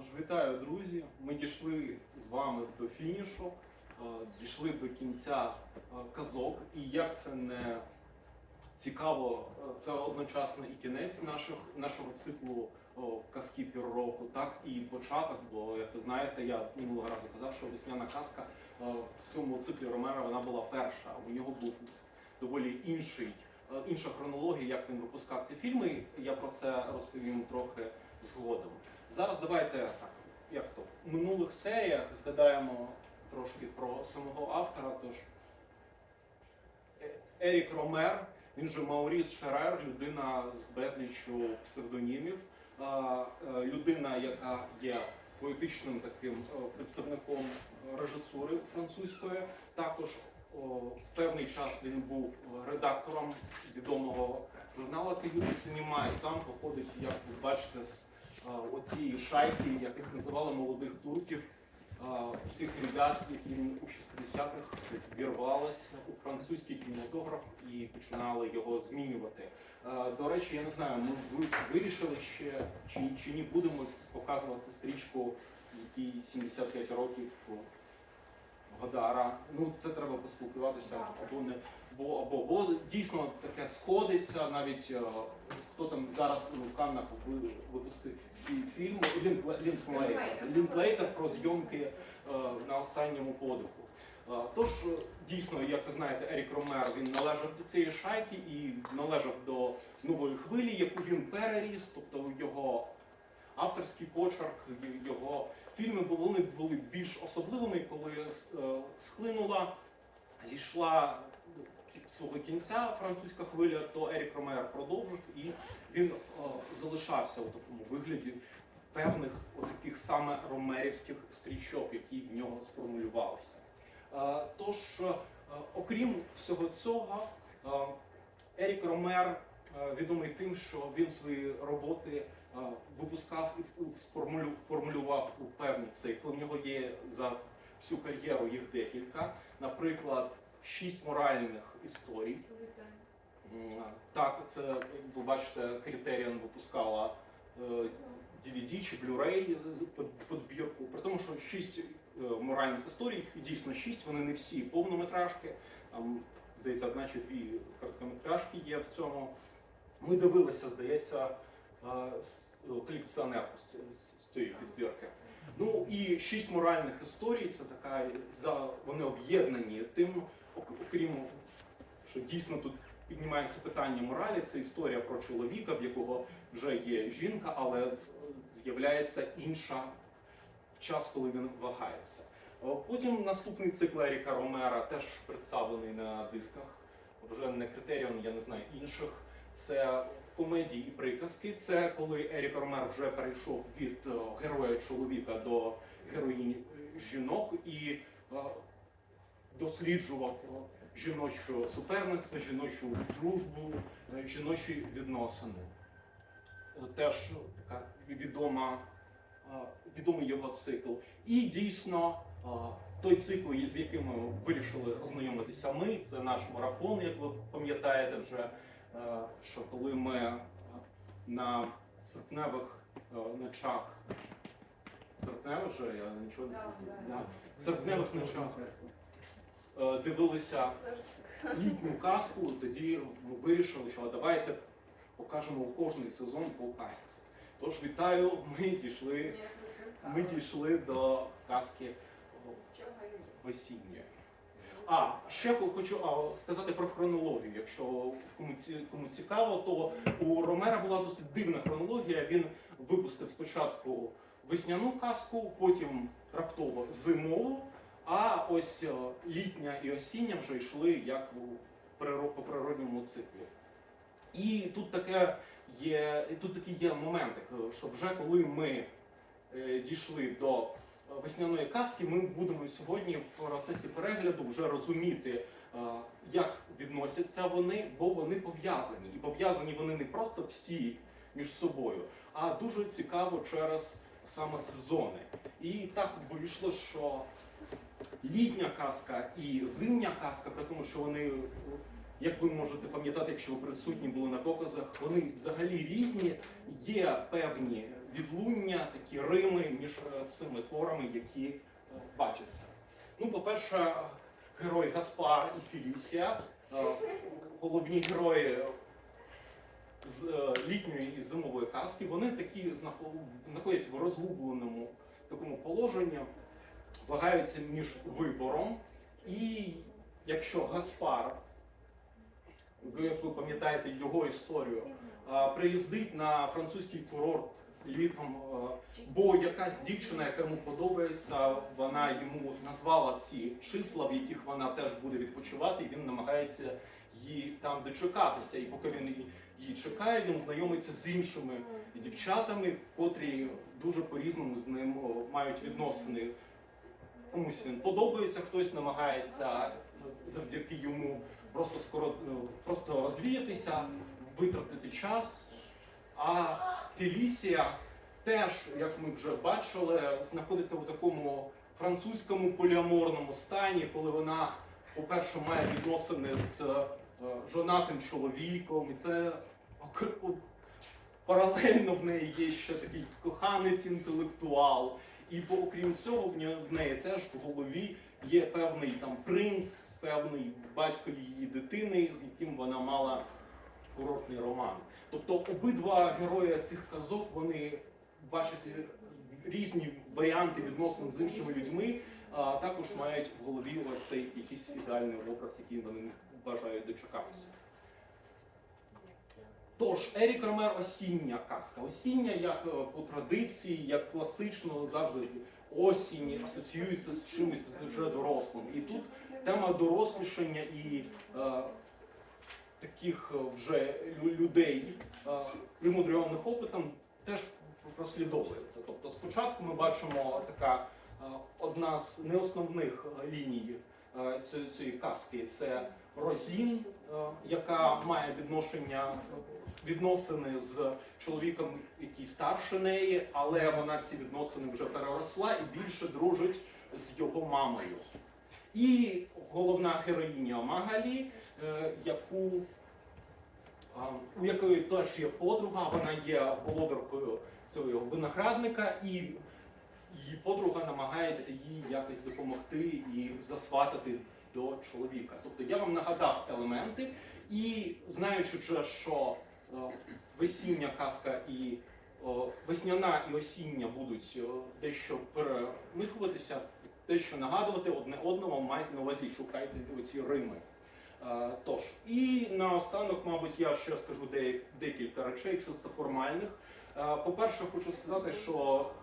Тож вітаю, друзі. Ми дійшли з вами до фінішу, е, дійшли до кінця е, казок. І як це не цікаво, е, це одночасно і кінець наших, нашого циклу казки півроку, так і початок. Бо, як ви знаєте, я минулого разу казав, що весняна казка в цьому циклі Ромера вона була перша. У нього був доволі інший, інша хронологія, як він випускав ці фільми. Я про це розповім трохи згодом. Зараз давайте так, як то в минулих серіях згадаємо трошки про самого автора. Тож Е- Ерік Ромер, він же Мауріс Шерер, людина з безліччю псевдонімів, е, людина, яка є поетичним таким е, представником режисури французької. Також в певний час він був редактором відомого журналу Київ Синіма сам походить, як ви бачите, з оцієї шайки, яких називали молодих турків, цих ребят, які у 60-х вірвалися у французький кінематограф і починали його змінювати. До речі, я не знаю, ми вирішили ще чи, чи ні будемо показувати стрічку, якій 75 років Годара. Ну це треба поспілкуватися або не бо або бо дійсно таке сходиться. Навіть е, хто там зараз ну, в Каннах випустив фі- фільм. Лінклейтер про зйомки е, на останньому подиху. Е, Тож е, дійсно, як ви знаєте, Ерік Ромер він належав до цієї шайки і належав до нової хвилі, яку він переріс, тобто його авторський почерк, його фільми вони були більш особливими, коли е, схлинула, зійшла свого кінця французька хвиля, то Ерік Ромер продовжив і він е, залишався у такому вигляді певних таких саме ромерівських стрічок, які в нього сформулювалися. Е, Тож, е, окрім всього цього, е, Ерік Ромер е, відомий тим, що він свої роботи е, випускав і формулював у певні цикли. У нього є за всю кар'єру їх декілька. Наприклад, шість моральних історій. Так, це ви бачите, Criterion випускала е, DVD чи Blu-ray з- підбірку. При тому, що шість е, моральних історій, дійсно шість, вони не всі повнометражки. Там, здається, одна чи дві короткометражки є в цьому. Ми дивилися, здається, е, е, колекціонерку з, цієї підбірки. Ну і шість моральних історій це така вони об'єднані тим, окрім що дійсно тут піднімається питання моралі. Це історія про чоловіка, в якого вже є жінка, але е, з'являється інша в час, коли він вагається. Потім наступний цикл Еріка Ромера теж представлений на дисках. Вже не критеріон, я не знаю інших. Це комедії і приказки. Це коли Ерік Ромер вже перейшов від е, героя чоловіка до героїні е, жінок і е, досліджував жіноче суперництво, жіночу дружбу, е, жіночі відносини. Е, Теж така відома, е, відомий його цикл. І дійсно той цикл, з яким ми вирішили ознайомитися ми, це наш марафон, як ви пам'ятаєте вже, що коли ми на серпневих ночах. Серпневих вже я нічого не Да, да. Да. серпневих ночах дивилися літню казку, тоді ми вирішили, що давайте покажемо кожний сезон по казці. Тож вітаю, ми дійшли, ми дійшли до казки о, весінньої. А ще хочу сказати про хронологію. Якщо кому цікаво, то у Ромера була досить дивна хронологія. Він випустив спочатку весняну казку, потім раптово зимову, а ось е, літня і осіння вже йшли як по природньому циклу. І тут таке є, тут такий є моментик, е, що вже коли ми е, дійшли до весняної казки, ми будемо сьогодні в процесі перегляду вже розуміти, як відносяться вони, бо вони пов'язані. І пов'язані вони не просто всі між собою, а дуже цікаво через саме сезони. І так вийшло, що літня казка і зимня казка, при тому, що вони, як ви можете пам'ятати, якщо ви присутні були на показах, вони взагалі різні. Є певні відлуння, такі рими між е, цими творами, які е, бачаться. Ну, по-перше, герой Гаспар і Фелісія, е, головні герої з літньої і зимової казки, вони такі знахо- знаходяться в розгубленому такому положенні, вагаються між вибором. І якщо Гаспар, як ви пам'ятаєте його історію, приїздить на французький курорт літом, бо якась дівчина, яка йому подобається, вона йому назвала ці числа, в яких вона теж буде відпочивати, і він намагається її там дочекатися. І поки він її- чекає, він знайомиться з іншими дівчатами, котрі дуже по-різному з ним мають відносини. Комусь він подобається, хтось намагається завдяки йому просто скоро ну, просто розвіятися, витратити час. А Фелісія теж, як ми вже бачили, знаходиться у такому французькому поліаморному стані, коли вона, по-перше, має відносини з е, жонатим чоловіком, і це паралельно в неї є ще такий коханець інтелектуал. І окрім цього, в неї теж в голові є певний там принц, певний батько її дитини, з яким вона мала курортний роман. Тобто обидва герої цих казок вони бачать різні варіанти відносин з іншими людьми, а також мають в голові ось цей якийсь ідеальний образ, який вони бажають дочекатися. Тож, Ерік Ромер осіння казка. Осіння, як е, по традиції, як класично завжди осінь асоціюється з чимось вже дорослим. І тут тема дорослішання і е, таких е, вже людей, е, примудрьованих опитом, теж прослідовується. Тобто, спочатку ми бачимо така е, одна з неосновних е, ліній цієї, цієї казки це Розін, е, яка має відношення відносини з чоловіком, який старше неї, але вона ці відносини вже переросла і більше дружить з його мамою. І головна героїня Магалі, е, яку у якої теж є подруга, вона є володаркою цього виноградника, і її подруга намагається їй якось допомогти і засватати до чоловіка. Тобто я вам нагадав елементи, і знаючи вже, що е, весіння казка і о, весняна і осіння будуть е, дещо перемихуватися, дещо нагадувати одне одному, майте на увазі, шукайте оці рими. Е, Тож, і наостанок, мабуть, я ще скажу де- декілька речей, чисто формальних. Е, По-перше, хочу сказати, що е,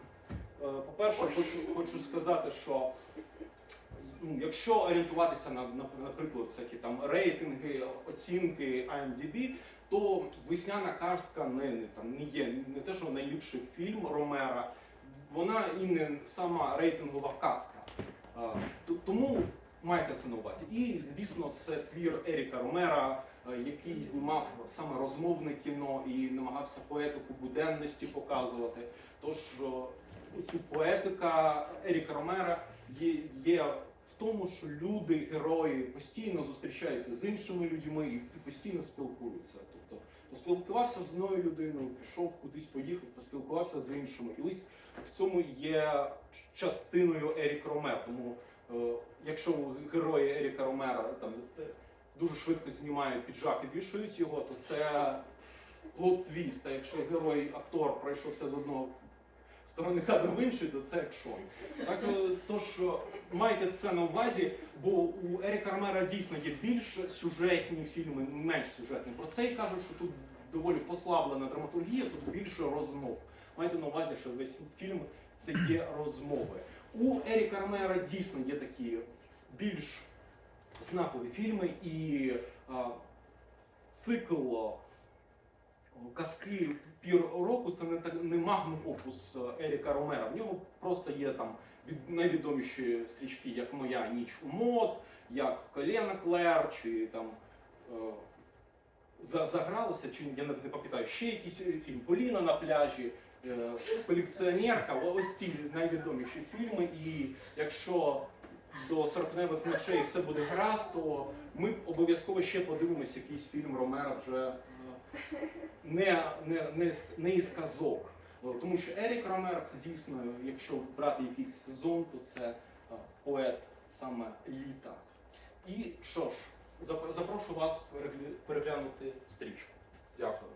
по-перше, хочу, хочу сказати, що ну, якщо орієнтуватися на, на наприклад, всякі там рейтинги, оцінки IMDb, то весняна казка не, не там не є не те, що найліпший фільм Ромера, вона і не сама рейтингова казка. Е, Тому майте це на увазі. І звісно, це твір Еріка Ромера, е, який знімав саме розмовне кіно і намагався поетику буденності показувати. Тож е, цю поетика Еріка Ромера є, в тому, що люди, герої постійно зустрічаються з іншими людьми і постійно спілкуються. Тобто поспілкувався з одною людиною, пішов кудись, поїхав, поспілкувався з іншими. І ось в цьому є частиною Ерік Ромер. Тому е, якщо герої Еріка Ромера там дуже швидко знімають піджак і вішають його, то це плот-твіст. А якщо герой актор пройшовся з одного сторони кадру в інший, то це екшон. Так е, е, майте це на увазі, бо у Еріка Ромера дійсно є більш сюжетні фільми, менш сюжетні. Про це і кажуть, що тут доволі послаблена драматургія, тут більше розмов. Майте на увазі, що весь фільм це є розмови. У Еріка Ромера дійсно є такі більш знакові фільми і а, цикл о, казки пір року це не так не магнум опус Еріка Ромера. В нього просто є там від найвідоміші стрічки, як Моя ніч у мод, як Колена Клер, чи там. е, Загралося, чи я не пам'ятаю, ще якийсь фільм Поліна на пляжі, е, колекціонерка. Ось ці найвідоміші фільми. І якщо до серпневих ночей все буде гаразд, то ми обов'язково ще подивимося якийсь фільм Ромера вже е, не, не, не, не із казок. Е, Тому що Ерік Ромер це дійсно, якщо брати якийсь сезон, то це е, поет саме літа. І що ж, запрошу вас переглянути стрічку. Дякую.